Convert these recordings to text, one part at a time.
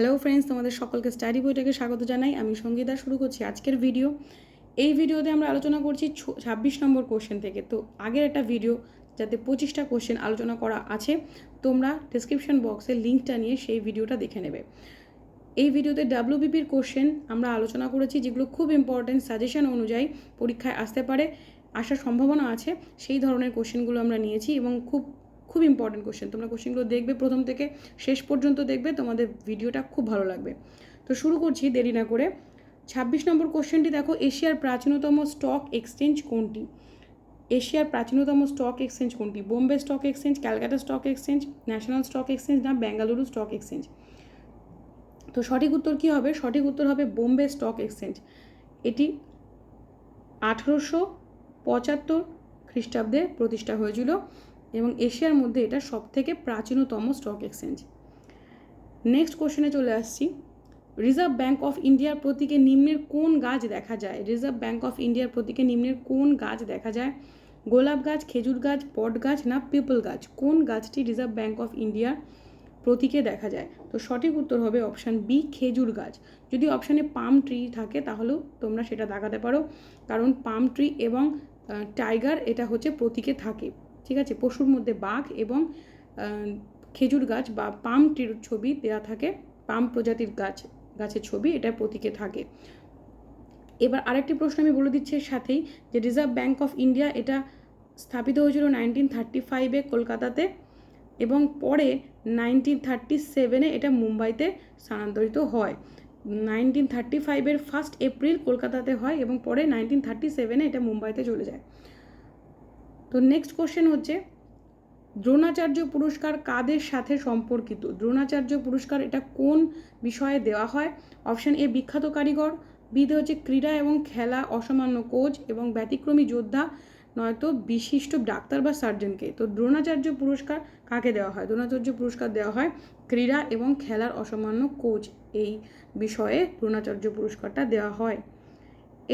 Hello friends তোমাদের সকলকে study বইটাকে স্বাগত জানাই। আমি সঙ্গীতা, শুরু করছি আজকের ভিডিও এই ভিডিওতে আমরা আলোচনা করছি ছাব্বিশ নম্বর কোশ্চেন থেকে। তো আগের একটা ভিডিও যাতে পঁচিশটা কোশ্চেন আলোচনা করা আছে, তোমরা ডিসক্রিপশন বক্সে লিঙ্কটা নিয়ে সেই ভিডিওটা দেখে নেবে। এই ভিডিওতে ডাব্লিউবিপির কোশ্চেন আমরা আলোচনা করেছি, যেগুলো খুব ইম্পর্ট্যান্ট সাজেশন অনুযায়ী পরীক্ষায় আসতে পারে। আসার সম্ভাবনা আছে, সেই ধরনের কোশ্চেনগুলো আমরা নিয়েছি এবং খুব খুব ইম্পর্টেন্ট কোশ্চেন তোমরা কোশ্চেনগুলো দেখবে প্রথম থেকে শেষ পর্যন্ত দেখবে তোমাদের ভিডিওটা খুব ভালো লাগবে। তো শুরু করছি দেরি না করে। ছাব্বিশ নম্বর কোশ্চেনটি দেখো, এশিয়ার প্রাচীনতম স্টক এক্সচেঞ্জ কোনটি? এশিয়ার প্রাচীনতম স্টক এক্সচেঞ্জ কোনটি? Bombay stock exchange Calcutta stock exchange national stock exchange না বেঙ্গালুরু স্টক এক্সচেঞ্জ তো সঠিক উত্তর কী হবে? সঠিক উত্তর হবে বোম্বে স্টক এক্সচেঞ্জ এটি আঠেরোশো পঁচাত্তর খ্রিস্টাব্দে প্রতিষ্ঠা হয়েছিল। এবং এশিয়ার মধ্যে এটা সব থেকে প্রাচীনতম স্টক এক্সচেঞ্জ নেক্সট কোশ্চেনে চলে আসছি। রিজার্ভ ব্যাঙ্ক অফ ইন্ডিয়ার প্রতীকে নিম্নের কোন গাছ দেখা যায়? রিজার্ভ ব্যাঙ্ক অফ ইন্ডিয়ার প্রতীকে নিম্নের কোন গাছ দেখা যায়? গোলাপ গাছ, খেজুর গাছ, পট গাছ না পিপল গাছ? কোন গাছটি রিজার্ভ ব্যাঙ্ক অফ ইন্ডিয়ার প্রতীকে দেখা যায়? তো সঠিক উত্তর হবে অপশান বি খেজুর গাছ। যদি অপশানে পাম ট্রি থাকে তাহলেও তোমরা সেটা দেখাতে পারো। কারণ পাম ট্রি এবং টাইগার এটা হচ্ছে প্রতীকে থাকে। ঠিক আছে? পশুর মধ্যে বাঘ এবং খেজুর গাছ বা পাম ট্রির ছবি দেওয়া থাকে, পাম প্রজাতির গাছ, গাছের ছবি এটা প্রতীকে থাকে। এবার আরেকটি প্রশ্ন আমি বলে দিচ্ছি এর সাথেই, যে রিজার্ভ ব্যাঙ্ক অফ ইন্ডিয়া এটা স্থাপিত হয়েছিল নাইনটিন থার্টি ফাইভে কলকাতাতে এবং পরে নাইনটিন থার্টি সেভেনে এটা মুম্বাইতে স্থানান্তরিত হয়। নাইনটিন থার্টি ফাইভের ফার্স্ট এপ্রিল কলকাতাতে হয় এবং পরে নাইনটিন থার্টি সেভেনে এটা মুম্বাইতে চলে যায়। তো নেক্সট কোশ্চেন হচ্ছে, দ্রোণাচার্য পুরস্কার কাদের সাথে সম্পর্কিত? দ্রোণাচার্য পুরস্কার এটা কোন বিষয়ে দেওয়া হয়? অপশান এ বিখ্যাত কারিগর। বিধে হচ্ছে ক্রীড়া এবং খেলা, অসামান্য কোচ এবং ব্যতিক্রমী যোদ্ধা। নয়তো বিশিষ্ট ডাক্তার বা সার্জনকে তো দ্রোণাচার্য পুরস্কার কাকে দেওয়া হয়? দ্রোণাচার্য পুরস্কার দেওয়া হয় ক্রীড়া এবং খেলার অসামান্য কোচ। এই বিষয়ে দ্রোণাচার্য পুরস্কারটা দেওয়া হয়।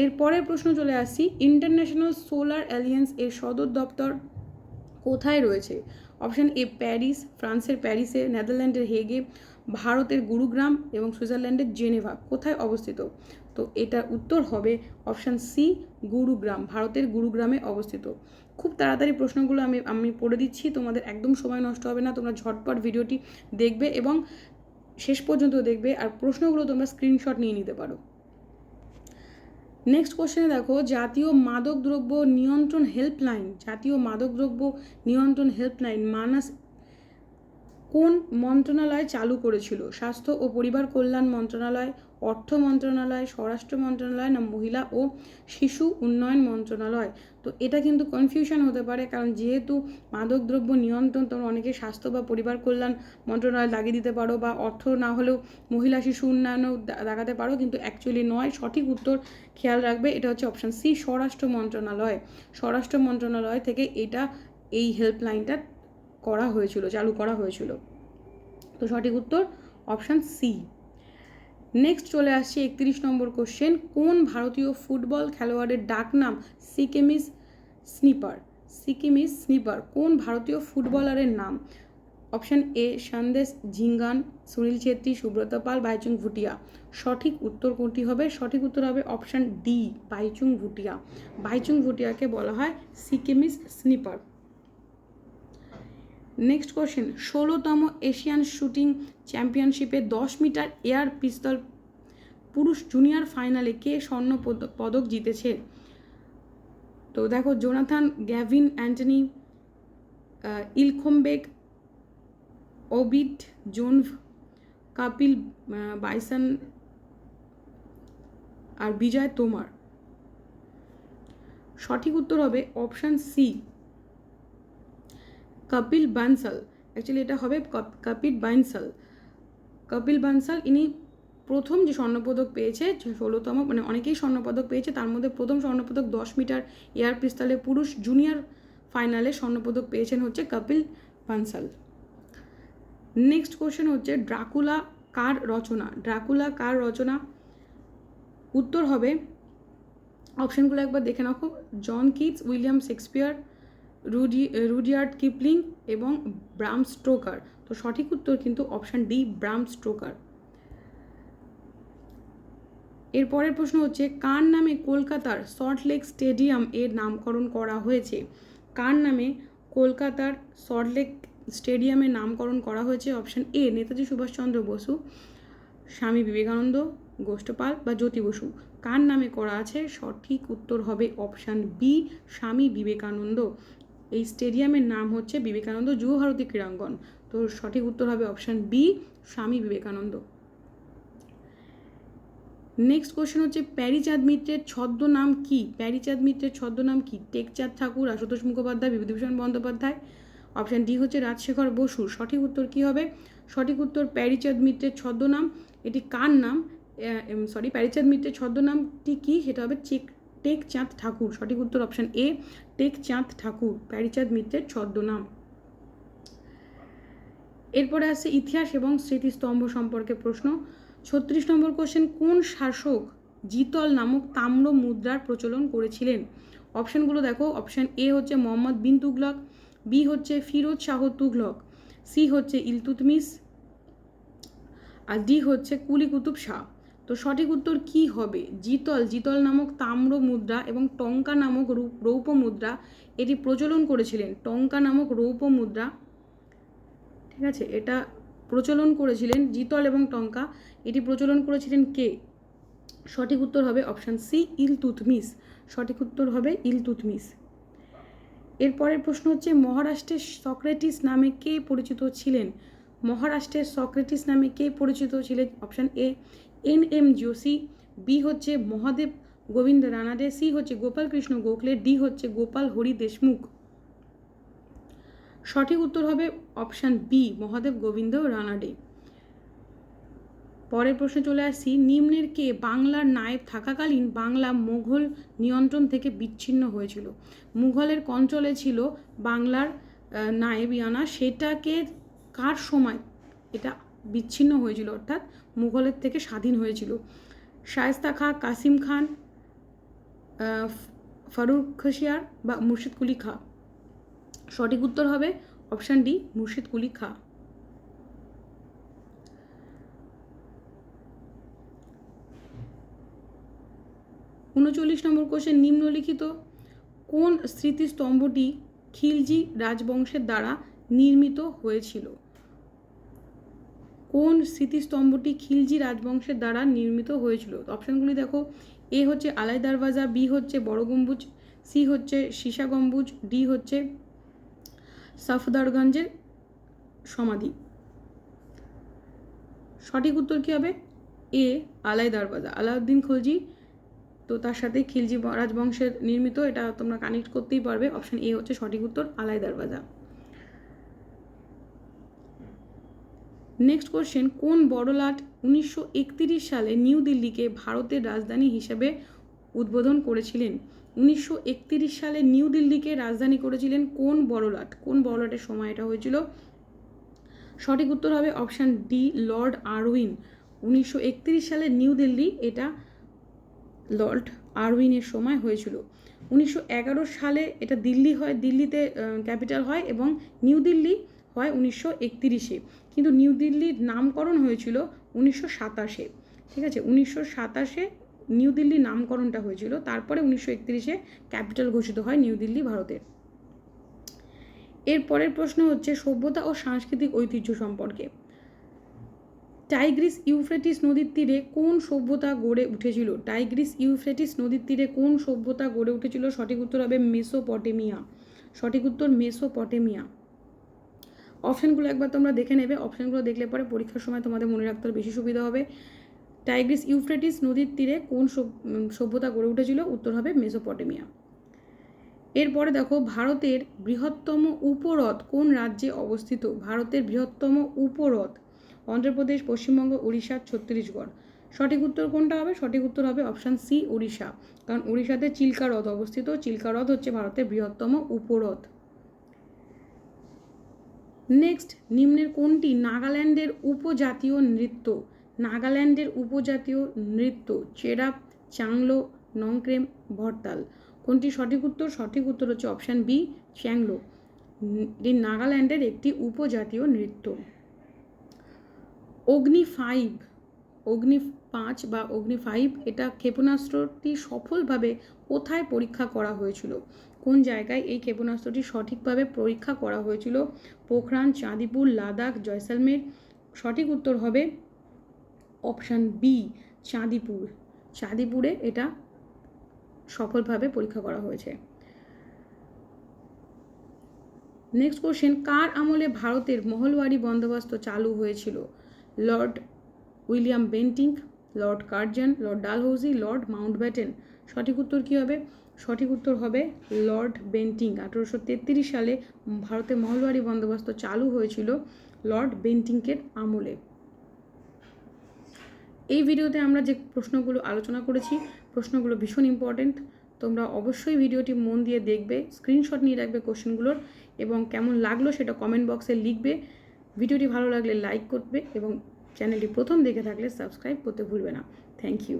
এরপরের প্রশ্ন চলে আসছি ইন্টারন্যাশনাল সোলার অ্যালিয়েন্স এর সদর দপ্তর কোথায় রয়েছে? অপশান এ প্যারিস ফ্রান্সের প্যারিসে নেদারল্যান্ডের হেগে ভারতের গুরুগ্রাম এবং সুইজারল্যান্ডের জেনেভা কোথায় অবস্থিত? তো এটার উত্তর হবে অপশান সি গুরুগ্রাম ভারতের গুরুগ্রামে অবস্থিত। খুব তাড়াতাড়ি প্রশ্নগুলো আমি আমি পড়ে দিচ্ছি, তোমাদের একদম সময় নষ্ট হবে না, তোমরা ঝটপট ভিডিওটি দেখবে এবং শেষ পর্যন্ত দেখবে, আর প্রশ্নগুলো তোমরা স্ক্রিনশট নিয়ে নিতে পারো। নেক্সট কোশ্চেনে দেখো, জাতীয় মাদক দ্রব্য নিয়ন্ত্রণ হেল্পলাইন জাতীয় মাদক দ্রব্য নিয়ন্ত্রণ হেল্পলাইন মানাস কোন মন্ত্রণালয় চালু করেছিল? স্বাস্থ্য ও পরিবার কল্যাণ মন্ত্রণালয় অর্থ মন্ত্রণালয়, স্বরাষ্ট্র মন্ত্রণালয়, না মহিলা ও শিশু উন্নয়ন মন্ত্রণালয়? তো এটা কিন্তু কনফিউশন হতে পারে, কারণ যেহেতু মাদকদ্রব্য নিয়ন্ত্রণ তোমরা অনেকে স্বাস্থ্য বা পরিবার কল্যাণ মন্ত্রণালয় লাগিয়ে দিতে পারো বা অর্থ না হলেও মহিলা শিশু উন্নয়নও লাগাতে পারো, কিন্তু অ্যাকচুয়ালি নয়, সঠিক উত্তর খেয়াল রাখবে, এটা হচ্ছে অপশান সি স্বরাষ্ট্র মন্ত্রণালয়। স্বরাষ্ট্র মন্ত্রণালয় থেকে এটা, এই হেল্পলাইনটা করা হয়েছিল, চালু করা হয়েছিল। তো সঠিক উত্তর অপশান সি নেক্সট চলে আসছে একত্রিশ নম্বর কোশ্চেন কোন ভারতীয় ফুটবল খেলোয়াড়ের ডাকনাম সিকিমিস স্নিপার? সিকিমিস স্নিপার, কোন ভারতীয় ফুটবলারের নাম? Option A Sandesh Jhingan Sunil Chhetri, Subrata Pal, Baichung Bhutia. সঠিক উত্তর কোনটি হবে? সঠিক উত্তর হবে অপশান ডি বাইচুং ভুটিয়া। বাইচুং ভুটিয়াকে বলা হয় সিকিমিস স্নিপার। নেক্সট কোশ্চেন ষোলোতম এশিয়ান শুটিং চ্যাম্পিয়নশিপে দশ মিটার এয়ার পিস্তল পুরুষ জুনিয়র ফাইনালে কে স্বর্ণ পদক জিতেছে? তো দেখো, জোনাথান, গ্যাভিন, অ্যান্টনি ইলখোমবেগ ওবিট জোনভ, কাপিল বাইসন আর বিজয় তোমার। সঠিক উত্তর হবে option C. Kapil Bansal. Actually এটা হবে কপিল বানসাল। কপিল বানসাল, ইনি প্রথম যে স্বর্ণপদক পেয়েছে ষোলোতম মানে অনেকেই স্বর্ণপদক পেয়েছে, তার মধ্যে প্রথম স্বর্ণপদক দশ মিটার এয়ার পিস্তলে পুরুষ জুনিয়র ফাইনালে স্বর্ণপদক পেয়েছেন হচ্ছে কপিল বানসাল। নেক্সট কোশ্চেন হচ্ছে ড্রাকুলা কার রচনা? ড্রাকুলা কার রচনা? উত্তর হবে অপশানগুলো একবার দেখে রাখো John Keats, William Shakespeare Rudy, Rudyard Kipling এবং ব্রাম স্ট্রোকার তো সঠিক উত্তর কিন্তু অপশান ডি, ব্রাম স্ট্রোকার এর পরের প্রশ্ন হচ্ছে, কার নামে কলকাতার সল্টলেক স্টেডিয়াম এর নামকরণ করা হয়েছে? কার নামে কলকাতার সল্টলেক স্টেডিয়ামের নামকরণ করা হয়েছে? অপশান এ, নেতাজি সুভাষচন্দ্র বসু, স্বামী বিবেকানন্দ, গোষ্ঠপাল বা জ্যোতি বসু। কার নামে করা আছে? সঠিক উত্তর হবে অপশান বি, স্বামী বিবেকানন্দ। এই স্টেডিয়ামের নাম হচ্ছে বিবেকানন্দ যুব ভারতী ক্রীড়াঙ্গন। তো সঠিক উত্তর হবে option B, Swami Vivekananda. Next question হচ্ছে প্যারিচাঁদ মিত্রের ছদ্মনাম কি? প্যারিচাঁদ মিত্রের ছদ্মনাম কি? টেকচাঁদ ঠাকুর, আশুতোষ মুখোপাধ্যায়, বিভূতিভূষণ বন্দ্যোপাধ্যায়। অপশান ডি হচ্ছে রাজশেখর বসু। সঠিক উত্তর কি হবে? সঠিক উত্তর প্যারিচাঁদ মিত্রের ছদ্মনাম। এটি কার নাম? সরি প্যারিচাঁদ মিত্রের ছদ্মনামটি কি? সেটা হবে চেক টেকচাঁদ ঠাকুর, সঠিক উত্তর অপশান এ টেকচাঁদ ঠাকুর, প্যারিচাঁদ মিত্রের ছদ্মনাম। এরপরে আছে ইতিহাস এবং স্মৃতিস্তম্ভ সম্পর্কে প্রশ্ন। ছত্রিশ নম্বর কোশ্চেন কোন শাসক জিতল নামক তাম্র মুদ্রার প্রচলন করেছিলেন? অপশানগুলো দেখো অপশান এ হচ্ছে মোহাম্মদ বিন তুগলক বি হচ্ছে ফিরোজ শাহ তুগলক সি হচ্ছে ইলতুতমিস আর ডি হচ্ছে কুলি কুতুব শাহ। তো সঠিক উত্তর কি হবে? জিতল জিতল নামক তাম্র মুদ্রা এবং টঙ্কা নামক রৌপ্য মুদ্রা এটি প্রচলন করেছিলেন। টঙ্কা নামক রৌপ্য মুদ্রা, ঠিক আছে, এটা প্রচলন করেছিলেন জিতল এবং টঙ্কা। এটি প্রচলন করেছিলেন কে? সঠিক উত্তর হবে অপশান সি ইলতুতমিস সঠিক উত্তর হবে ইলতুতমিস এরপরের প্রশ্ন হচ্ছে, মহারাষ্ট্রের সক্রেটিস নামে কে পরিচিত ছিলেন? মহারাষ্ট্রের সক্রেটিস নামে কে পরিচিত ছিলেন? Option A N M Joshi B হচ্ছে মহাদেব গোবিন্দ রানাডে, সি হচ্ছে গোপাল কৃষ্ণ গোখলে, ডি হচ্ছে গোপাল হরি দেশমুখ। সঠিক উত্তর হবে অপশান বি, মহাদেব গোবিন্দ রানাডে। পরের প্রশ্নে চলে আসছি, নিম্নের কে বাংলার নায়েব থাকাকালীন বাংলা মোঘল নিয়ন্ত্রণ থেকে বিচ্ছিন্ন হয়েছিল? মুঘলের কঞ্চলে ছিল বাংলার নায়েবিয়ানা, সেটাকে কার সময়, এটা বিচ্ছিন্ন হয়েছিল, অর্থাৎ মুঘলের থেকে স্বাধীন হয়েছিল। শায়স্তা খা, কাসিম খান ফারুক খসিয়ার বা মুর্শিদ কুলি খা। সঠিক উত্তর হবে অপশান ডি, মুর্শিদ কুলি খা। উনচল্লিশ নম্বর কোশ্চেন নিম্নলিখিত কোন স্মৃতিস্তম্ভটি খিলজি রাজবংশের দ্বারা নির্মিত হয়েছিল? কোন স্মৃতিস্তম্ভটি খিলজি রাজবংশের দ্বারা নির্মিত হয়েছিল? অপশানগুলি দেখো। এ হচ্ছে আলাই দারওয়াজা বি হচ্ছে বড় গম্বুজ সি হচ্ছে সীসা গম্বুজ ডি হচ্ছে সাফদারগঞ্জের সমাধি। সঠিক উত্তর কী হবে? এ আলাই দারওয়াজা আলাউদ্দিন খলজি তো তার সাথে খিলজি রাজবংশের নির্মিত, এটা তোমরা কানেক্ট করতেই পারবে। অপশন এ হচ্ছে সঠিক উত্তর আলাই দারওয়াজা নেক্সট কোশ্চেন কোন বড়লাট উনিশশো সালে নিউ দিল্লিকে ভারতের রাজধানী হিসেবে উদ্বোধন করেছিলেন? উনিশশো একত্রিশ সালে নিউ দিল্লিকে রাজধানী করেছিলেন কোন বড়লাট? কোন বড়লাটের সময় এটা হয়েছিল? সঠিক উত্তর হবে অপশান ডি লর্ড আরউইন। উনিশশো একত্রিশ সালে নিউ দিল্লি এটা লর্ড আরউইনের সময় হয়েছিল। উনিশশো এগারো সালে এটা দিল্লি হয়, দিল্লিতে ক্যাপিটাল হয় এবং নিউ দিল্লি হয় উনিশশো একতিরিশে। কিন্তু নিউ দিল্লির নামকরণ হয়েছিল উনিশশো সাতাশে। ঠিক আছে, উনিশশো সাতাশে নিউ দিল্লি নামকরণটা হয়েছিল, তারপরে উনিশশো একত্রিশে ক্যাপিটাল ঘোষিত হয় নিউ দিল্লি ভারতের। এর পরের প্রশ্ন হচ্ছে সভ্যতা ও সাংস্কৃতিক ঐতিহ্য সম্পর্কে। টাইগ্রিস ইউফ্রেটিস নদীর তীরে কোন সভ্যতা গড়ে উঠেছিল? টাইগ্রিস ইউফ্রেটিস নদীর তীরে কোন সভ্যতা গড়ে উঠেছিল? সঠিক উত্তর হবে মেসোপটেমিয়া। সঠিক উত্তর মেসোপটেমিয়া। অপশানগুলো একবার তোমরা দেখে নেবে। অপশানগুলো দেখলে পরে পরীক্ষার সময় তোমাদের মনে রাখতে বেশি সুবিধা হবে। টাইগ্রিস ইউফ্রেটিস নদীর তীরে কোন সভ্যতা গড়ে উঠেছিল? উত্তর হবে মেসোপটেমিয়া এরপরে দেখো, ভারতের বৃহত্তম উপহ্রদ কোন রাজ্যে অবস্থিত? ভারতের বৃহত্তম উপহ্রদ অন্ধ্রপ্রদেশ, পশ্চিমবঙ্গ, উড়িষ্যা, ছত্তিশগড়। সঠিক উত্তর কোনটা হবে? সঠিক উত্তর হবে অপশান সি, উড়িষ্যা। কারণ উড়িষ্যাতে চিল্কা হ্রদ অবস্থিত। চিল্কা হ্রদ হচ্ছে ভারতের বৃহত্তম উপহ্রদ নেক্সট নিম্নের কোনটি? নাগাল্যান্ডের উপজাতীয় নৃত্য। নাগাল্যান্ডের উপজাতীয় নৃত্য, চেরাপ, চাংলো, নংক্রেম, ভরতাল। কোনটি সঠিক উত্তর? সঠিক উত্তর হচ্ছে অপশান বি, চ্যাংলো। এটি নাগাল্যান্ডের একটি উপজাতীয় নৃত্য। অগ্নি ফাইভ, অগ্নি পাঁচ বা অগ্নি ফাইভ, এটা ক্ষেপণাস্ত্রটি সফলভাবে কোথায় পরীক্ষা করা হয়েছিল? কোন জায়গায় এই ক্ষেপণাস্ত্রটি সঠিকভাবে পরীক্ষা করা হয়েছিল? পোখরান, চাঁদিপুর, লাদাখ, জয়সালমের সঠিক উত্তর হবে অপশান বি চাঁদিপুর। চাঁদিপুরে এটা সফলভাবে পরীক্ষা করা হয়েছে। নেক্সট কোশ্চেন কার আমলে ভারতের মহলওয়ারি বন্দোবস্ত চালু হয়েছিল? Lord William Bentinck Lord Curzon Lord Dalhousie Lord Mountbatten সঠিক উত্তর কী হবে? সঠিক উত্তর হবে লর্ড বেন্টিং। আঠেরোশো তেত্রিশ সালে ভারতে মহলওয়ারি বন্দোবস্ত চালু হয়েছিল লর্ড বেন্টিংকের আমলে। এই ভিডিওতে আমরা যে প্রশ্নগুলো আলোচনা করেছি, প্রশ্নগুলো ভীষণ ইম্পর্ট্যান্ট তোমরা অবশ্যই ভিডিওটি মন দিয়ে দেখবে স্ক্রিনশট নিয়ে রাখবে কোশ্চেনগুলোর এবং কেমন লাগল সেটা কমেন্ট বক্সে লিখবে। ভিডিওটি ভালো লাগলে লাইক করবে এবং চ্যানেলটি প্রথম দেখে থাকলে সাবস্ক্রাইব করতে ভুলবে না। Thank you